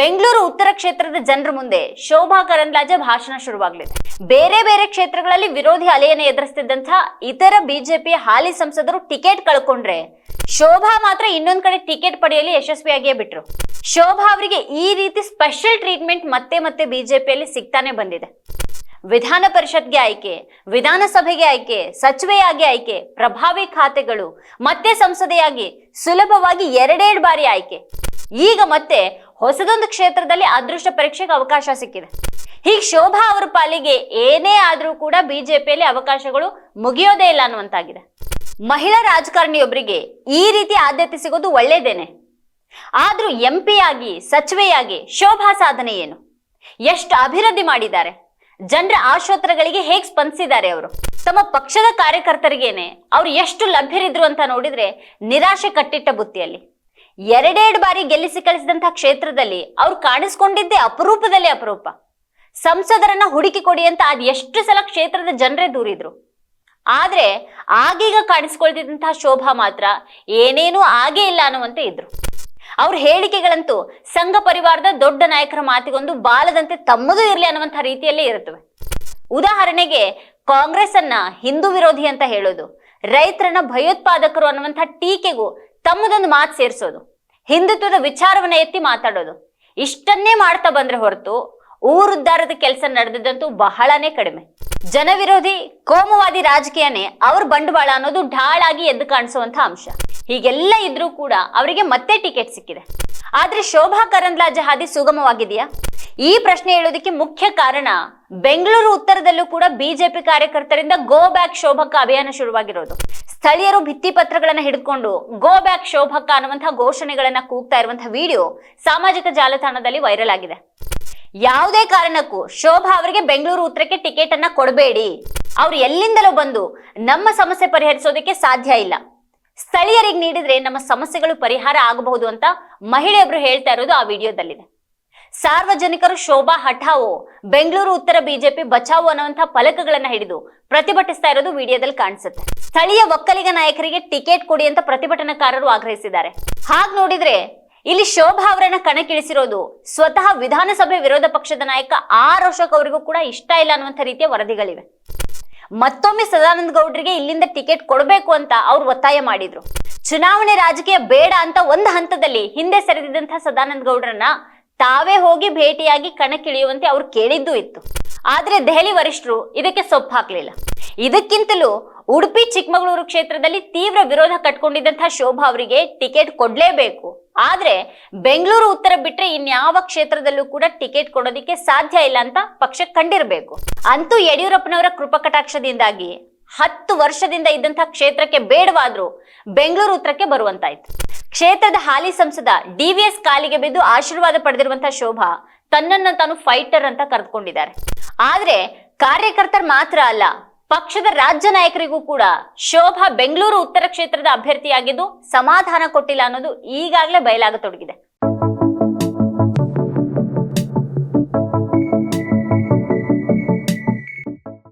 ಬೆಂಗಳೂರು ಉತ್ತರ ಕ್ಷೇತ್ರದ ಜನರ ಮುಂದೆ ಶೋಭಾ ಕರಂದ್ಲಾಜೆ ಭಾಷಣ ಶುರುವಾಗಲಿದೆ. ಬೇರೆ ಬೇರೆ ಕ್ಷೇತ್ರಗಳಲ್ಲಿ ವಿರೋಧಿ ಅಲೆಯನ್ನು ಎದುರಿಸ್ತಿದ್ದಂಥ ಇತರ ಬಿಜೆಪಿ ಹಾಲಿ ಸಂಸದರು ಟಿಕೆಟ್ ಕಳ್ಕೊಂಡ್ರೆ ಶೋಭಾ ಮಾತ್ರ ಇನ್ನೊಂದ್ ಕಡೆ ಟಿಕೆಟ್ ಪಡೆಯಲು ಯಶಸ್ವಿಯಾಗಿಯೇ ಬಿಟ್ರು. ಶೋಭಾ ಅವರಿಗೆ ಈ ರೀತಿ ಸ್ಪೆಷಲ್ ಟ್ರೀಟ್ಮೆಂಟ್ ಮತ್ತೆ ಮತ್ತೆ ಬಿಜೆಪಿಯಲ್ಲಿ ಸಿಗ್ತಾನೆ ಬಂದಿದೆ. ವಿಧಾನ ಪರಿಷತ್ಗೆ ಆಯ್ಕೆ, ವಿಧಾನಸಭೆಗೆ ಆಯ್ಕೆ, ಸಚಿವೆಯಾಗಿ ಆಯ್ಕೆ, ಪ್ರಭಾವಿ ಖಾತೆಗಳು, ಮತ್ತೆ ಸಂಸದೆಯಾಗಿ ಸುಲಭವಾಗಿ ಎರಡೆರಡು ಬಾರಿ ಆಯ್ಕೆ. ಈಗ ಮತ್ತೆ ಹೊಸದೊಂದು ಕ್ಷೇತ್ರದಲ್ಲಿ ಅದೃಷ್ಟ ಪರೀಕ್ಷೆಗೆ ಅವಕಾಶ ಸಿಕ್ಕಿದೆ. ಹೀಗೆ ಶೋಭಾ ಅವರ ಪಾಲಿಗೆ ಏನೇ ಆದರೂ ಕೂಡ ಬಿಜೆಪಿಯಲ್ಲಿ ಅವಕಾಶಗಳು ಮುಗಿಯೋದೇ ಇಲ್ಲ ಅನ್ನುವಂತಾಗಿದೆ. ಮಹಿಳಾ ರಾಜಕಾರಣಿಯೊಬ್ಬರಿಗೆ ಈ ರೀತಿ ಆದ್ಯತೆ ಸಿಗೋದು ಒಳ್ಳೇದೇನೆ. ಆದ್ರೂ ಎಂ ಆಗಿ ಸಚಿವೆಯಾಗಿ ಶೋಭಾ ಸಾಧನೆ ಏನು? ಎಷ್ಟು ಅಭಿವೃದ್ಧಿ ಮಾಡಿದ್ದಾರೆ? ಜನರ ಆಶೋತ್ತರಗಳಿಗೆ ಹೇಗೆ ಸ್ಪಂದಿಸಿದ್ದಾರೆ ಅವರು? ತಮ್ಮ ಪಕ್ಷದ ಕಾರ್ಯಕರ್ತರಿಗೇನೆ ಅವ್ರು ಎಷ್ಟು ಲಭ್ಯರಿದ್ರು ಅಂತ ನೋಡಿದ್ರೆ ನಿರಾಶೆ ಕಟ್ಟಿಟ್ಟ ಬುತ್ತಿಯಲ್ಲಿ. ಎರಡೆರಡು ಬಾರಿ ಗೆಲ್ಲಿಸಿ ಕಳಿಸಿದಂತಹ ಕ್ಷೇತ್ರದಲ್ಲಿ ಅವ್ರು ಕಾಣಿಸ್ಕೊಂಡಿದ್ದೇ ಅಪರೂಪದಲ್ಲಿ ಅಪರೂಪ. ಸಂಸದರನ್ನ ಹುಡುಕಿ ಕೊಡಿ ಅಂತ ಅದ್ ಎಷ್ಟು ಸಲ ಕ್ಷೇತ್ರದ ಜನರೇ ದೂರಿದ್ರು. ಆದ್ರೆ ಆಗೀಗ ಕಾಣಿಸ್ಕೊಳ್ತಿದ್ದಂತಹ ಶೋಭಾ ಮಾತ್ರ ಏನೇನೂ ಆಗೇ ಇಲ್ಲ ಅನ್ನುವಂತೆ ಇದ್ರು. ಅವ್ರ ಹೇಳಿಕೆಗಳಂತೂ ಸಂಘ ಪರಿವಾರದ ದೊಡ್ಡ ನಾಯಕರ ಮಾತಿಗೊಂದು ಬಾಲದಂತೆ ತಮ್ಮದೂ ಇರಲಿ ಅನ್ನುವಂಥ ರೀತಿಯಲ್ಲೇ ಇರುತ್ತವೆ. ಉದಾಹರಣೆಗೆ ಕಾಂಗ್ರೆಸ್ ಅನ್ನ ಹಿಂದೂ ವಿರೋಧಿ ಅಂತ ಹೇಳೋದು, ರೈತರನ್ನ ಭಯೋತ್ಪಾದಕರು ಅನ್ನುವಂಥ ಟೀಕೆಗೂ ತಮ್ಮದೊಂದು ಮಾತು ಸೇರಿಸೋದು. ಹಿಂದುತ್ವದ ವಿಚಾರವನ್ನ ಎತ್ತಿ ಮಾತಾಡೋದು. ಇಷ್ಟನ್ನೇ ಮಾಡ್ತಾ ಬಂದ್ರೆ ಹೊರತು ಊರುದ್ದಾರದ ಕೆಲಸ ನಡೆದಿದ್ದಂತೂ ಬಹಳನೇ ಕಡಿಮೆ. ಜನವಿರೋಧಿ ಕೋಮುವಾದಿ ರಾಜಕೀಯನೇ ಅವ್ರ ಬಂಡವಾಳ ಅನ್ನೋದು ಢಾಳಾಗಿ ಎದ್ದು ಕಾಣಿಸುವಂತ ಅಂಶ. ಹೀಗೆಲ್ಲ ಇದ್ರೂ ಕೂಡ ಅವರಿಗೆ ಮತ್ತೆ ಟಿಕೆಟ್ ಸಿಕ್ಕಿದೆ. ಆದ್ರೆ ಶೋಭಾ ಕರಂದ್ಲಾಜೆ ಹಾದಿ ಸುಗಮವಾಗಿದೆಯಾ? ಈ ಪ್ರಶ್ನೆ ಹೇಳೋದಕ್ಕೆ ಮುಖ್ಯ ಕಾರಣ ಬೆಂಗಳೂರು ಉತ್ತರದಲ್ಲೂ ಕೂಡ ಬಿಜೆಪಿ ಕಾರ್ಯಕರ್ತರಿಂದ ಗೋ ಬ್ಯಾಕ್ ಶೋಭಕ್ಕ ಅಭಿಯಾನ ಶುರುವಾಗಿರೋದು. ಸ್ಥಳೀಯರು ಭಿತ್ತಿ ಪತ್ರಗಳನ್ನ ಹಿಡ್ಕೊಂಡು ಗೋ ಬ್ಯಾಕ್ ಶೋಭಕ್ಕ ಅನ್ನುವಂತಹ ಘೋಷಣೆಗಳನ್ನ ಕೂಗ್ತಾ ಇರುವಂತಹ ವಿಡಿಯೋ ಸಾಮಾಜಿಕ ಜಾಲತಾಣದಲ್ಲಿ ವೈರಲ್ ಆಗಿದೆ. ಯಾವುದೇ ಕಾರಣಕ್ಕೂ ಶೋಭಾ ಅವರಿಗೆ ಬೆಂಗಳೂರು ಉತ್ತರಕ್ಕೆ ಟಿಕೆಟ್ ಅನ್ನ ಕೊಡಬೇಡಿ. ಅವ್ರು ಎಲ್ಲಿಂದಲೂ ಬಂದು ನಮ್ಮ ಸಮಸ್ಯೆ ಪರಿಹರಿಸೋದಕ್ಕೆ ಸಾಧ್ಯ ಇಲ್ಲ. ಸ್ಥಳೀಯರಿಗೆ ನೀಡಿದ್ರೆ ನಮ್ಮ ಸಮಸ್ಯೆಗಳು ಪರಿಹಾರ ಆಗಬಹುದು ಅಂತ ಮಹಿಳೆಯೊಬ್ರು ಹೇಳ್ತಾ ಇರೋದು ಆ ವಿಡಿಯೋದಲ್ಲಿದೆ. ಸಾರ್ವಜನಿಕರು ಶೋಭಾ ಹಠಾವೋ, ಬೆಂಗಳೂರು ಉತ್ತರ ಬಿಜೆಪಿ ಬಚಾವೋ ಅನ್ನುವಂತಹ ಫಲಕಗಳನ್ನ ಹಿಡಿದು ಪ್ರತಿಭಟಿಸ್ತಾ ಇರೋದು ವಿಡಿಯೋದಲ್ಲಿ ಕಾಣಿಸುತ್ತೆ. ಸ್ಥಳೀಯ ಒಕ್ಕಲಿಗ ನಾಯಕರಿಗೆ ಟಿಕೆಟ್ ಕೊಡಿ ಅಂತ ಪ್ರತಿಭಟನಾಕಾರರು ಆಗ್ರಹಿಸಿದ್ದಾರೆ. ಹಾಗೆ ನೋಡಿದ್ರೆ ಇಲ್ಲಿ ಶೋಭಾ ಅವರನ್ನ ಕಣಕ್ಕಿಳಿಸಿರೋದು ಸ್ವತಃ ವಿಧಾನಸಭೆ ವಿರೋಧ ಪಕ್ಷದ ನಾಯಕ ಆರ್ ಅಶೋಕ್ ಅವರಿಗೂ ಕೂಡ ಇಷ್ಟ ಇಲ್ಲ ಅನ್ನುವಂಥ ರೀತಿಯ ವರದಿಗಳಿವೆ. ಮತ್ತೊಮ್ಮೆ ಸದಾನಂದ ಗೌಡ್ರಿಗೆ ಇಲ್ಲಿಂದ ಟಿಕೆಟ್ ಕೊಡಬೇಕು ಅಂತ ಅವ್ರು ಒತ್ತಾಯ ಮಾಡಿದ್ರು. ಚುನಾವಣೆ ರಾಜಕೀಯ ಬೇಡ ಅಂತ ಒಂದು ಹಂತದಲ್ಲಿ ಹಿಂದೆ ಸರಿದಿದ್ದಂಥ ಸದಾನಂದ ಗೌಡ್ರನ್ನ ತಾವೇ ಹೋಗಿ ಭೇಟಿಯಾಗಿ ಕಣಕ್ಕಿಳಿಯುವಂತೆ ಅವ್ರು ಕೇಳಿದ್ದೂ ಇತ್ತು. ಆದ್ರೆ ದೆಹಲಿ ವರಿಷ್ಠರು ಇದಕ್ಕೆ ಸೊಪ್ಪು ಹಾಕಲಿಲ್ಲ. ಇದಕ್ಕಿಂತಲೂ ಉಡುಪಿ ಚಿಕ್ಕಮಗಳೂರು ಕ್ಷೇತ್ರದಲ್ಲಿ ತೀವ್ರ ವಿರೋಧ ಕಟ್ಕೊಂಡಿದ್ದಂಥ ಶೋಭಾ ಅವರಿಗೆ ಟಿಕೆಟ್ ಕೊಡ್ಲೇಬೇಕು. ಆದ್ರೆ ಬೆಂಗಳೂರು ಉತ್ತರ ಬಿಟ್ರೆ ಇನ್ಯಾವ ಕ್ಷೇತ್ರದಲ್ಲೂ ಕೂಡ ಟಿಕೆಟ್ ಕೊಡೋದಿಕ್ಕೆ ಸಾಧ್ಯ ಇಲ್ಲ ಅಂತ ಪಕ್ಷ ಕಂಡಿರಬೇಕು. ಅಂತೂ ಯಡಿಯೂರಪ್ಪನವರ ಕೃಪಕಟಾಕ್ಷದಿಂದಾಗಿ ಹತ್ತು ವರ್ಷದಿಂದ ಇದ್ದಂತಹ ಕ್ಷೇತ್ರಕ್ಕೆ ಬೇಡವಾದ್ರೂ ಬೆಂಗಳೂರು ಉತ್ತರಕ್ಕೆ ಬರುವಂತಾಯ್ತು. ಕ್ಷೇತ್ರದ ಹಾಲಿ ಸಂಸದ ಡಿ ವಿ ಎಸ್ ಕಾಲಿಗೆ ಬಿದ್ದು ಆಶೀರ್ವಾದ ಪಡೆದಿರುವಂತಹ ಶೋಭಾ ತನ್ನನ್ನು ತಾನು ಫೈಟರ್ ಅಂತ ಕರೆದುಕೊಂಡಿದ್ದಾರೆ. ಆದ್ರೆ ಕಾರ್ಯಕರ್ತರು ಮಾತ್ರ ಅಲ್ಲ ಪಕ್ಷದ ರಾಜ್ಯ ನಾಯಕರಿಗೂ ಕೂಡ ಶೋಭಾ ಬೆಂಗಳೂರು ಉತ್ತರ ಕ್ಷೇತ್ರದ ಅಭ್ಯರ್ಥಿಯಾಗಿದ್ದು ಸಮಾಧಾನ ಕೊಟ್ಟಿಲ್ಲ ಅನ್ನೋದು ಈಗಾಗಲೇ ಬಯಲಾಗತೊಡಗಿದೆ.